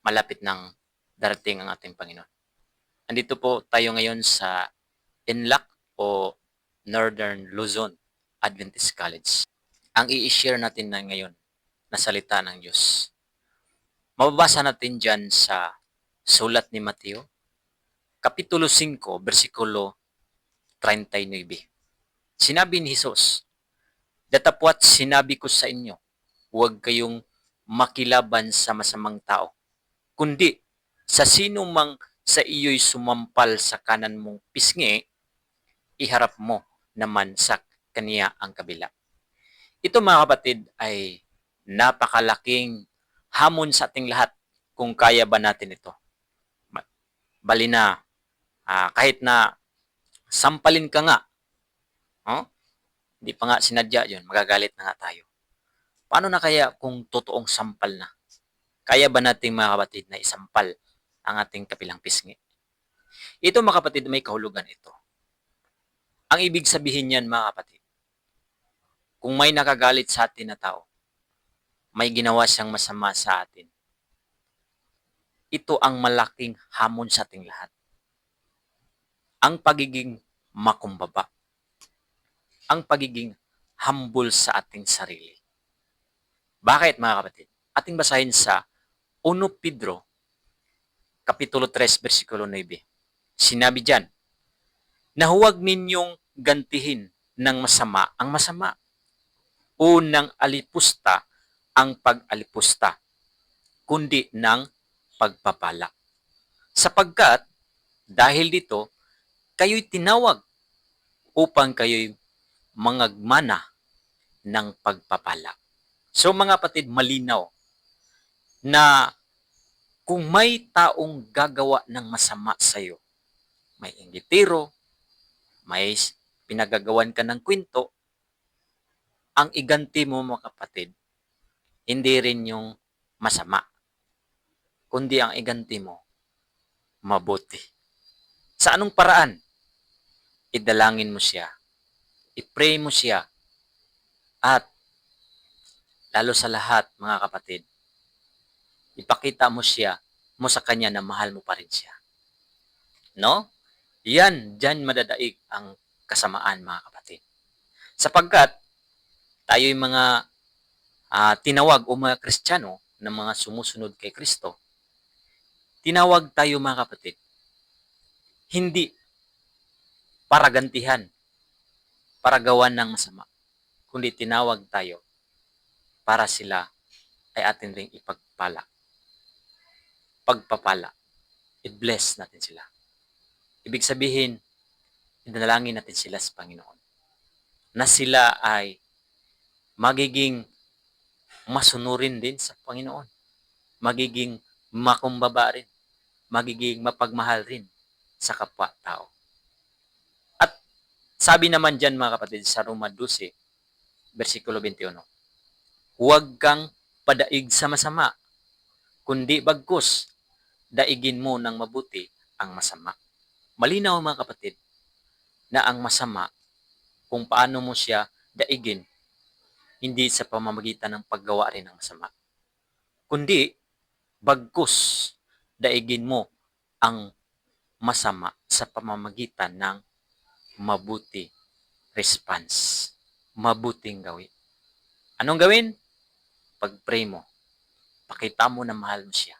malapit ng darating ang ating Panginoon. Andito po tayo ngayon sa INLAC o Northern Luzon Adventist College. Ang i-share natin na ngayon na salita ng Diyos. Mababasa natin dyan sa sulat ni Mateo, Kapitulo 5, versikulo 39. Sinabi ni Jesus, Datapwat sinabi ko sa inyo, huwag kayong makilaban sa masamang tao, kundi sa sino mang sa iyo'y sumampal sa kanan mong pisngi, iharap mo naman sa kaniya ang kabila. Ito mga kapatid ay napakalaking hamon sa ating lahat kung kaya ba natin ito. Bali na, ah, kahit na sampalin ka nga, oh, hindi pa nga sinadya yun, magagalit na nga tayo. Paano na kaya kung totoong sampal na? Kaya ba nating mga kapatid na isampal ang ating kapilang pisngi? Ito mga kapatid, may kahulugan ito. Ang ibig sabihin niyan mga kapatid, kung may nakagalit sa atin na tao, may ginawa siyang masama sa atin, ito ang malaking hamon sa ating lahat. Ang pagiging makumbaba. Ang pagiging humble sa ating sarili. Bakit mga kapatid? Ating basahin sa 1 Pedro Kapitulo 3, versikulo 9. Sinabi diyan, na huwag ninyong gantihin ng masama ang masama o ng alipusta ang pag-alipusta, kundi ng pagpapala. Sapagkat dahil dito, kayo'y tinawag upang kayo'y mangagmana ng pagpapala. So mga kapatid, malinaw na kung may taong gagawa ng masama sa iyo, may inggitiro, may pinagagawan ka ng kwento, ang iganti mo mga kapatid, hindi rin yung masama, kundi ang iganti mo, mabuti. Sa anong paraan? Idalangin mo siya, i-pray mo siya, at lalo sa lahat mga kapatid, ipakita mo siya, mo sa kanya na mahal mo pa rin siya. No? Yan, dyan madadaig ang kasamaan mga kapatid. Sapagkat, tayo'y mga ah, tinawag o mga Kristiyano na mga sumusunod kay Kristo, tinawag tayo mga kapatid, hindi para gantihan, para gawan ng masama, kundi tinawag tayo para sila ay atin ring ipagpala. Pagpapala. I-bless natin sila. Ibig sabihin, idalangin natin sila sa Panginoon. Na sila ay magiging masunurin din sa Panginoon. Magiging makumbaba rin. Magiging mapagmahal rin sa kapwa-tao. At sabi naman dyan mga kapatid sa Roma 12, versikulo 21, Huwag kang padaig sa masama, kundi bagkus, daigin mo ng mabuti ang masama. Malinaw mga kapatid, na ang masama, kung paano mo siya daigin, hindi sa pamamagitan ng paggawa rin ng masama. Kundi, bagkus, daigin mo ang masama sa pamamagitan ng mabuti response. Mabuting gawin. Anong gawin? Pag-pray mo. Pakita mo na mahal mo siya.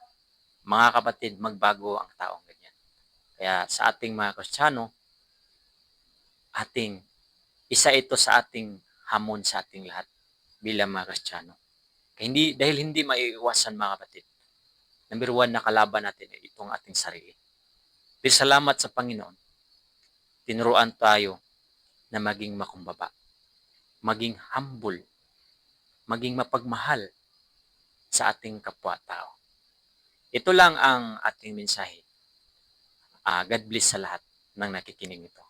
Mga kapatid, magbago ang taong ganyan. Kaya sa ating mga Kristiyano, ating isa ito sa ating hamon sa ating lahat bilang mga Kristiyano. Kaya hindi, dahil hindi maiiwasan mga kapatid. Number one na kalaban natin itong ating sarili. Pero salamat sa Panginoon, tinuruan tayo na maging makumbaba, maging humble, maging mapagmahal sa ating kapwa-tao. Ito lang ang ating mensahe. Ah, God bless sa lahat ng nakikinig nito.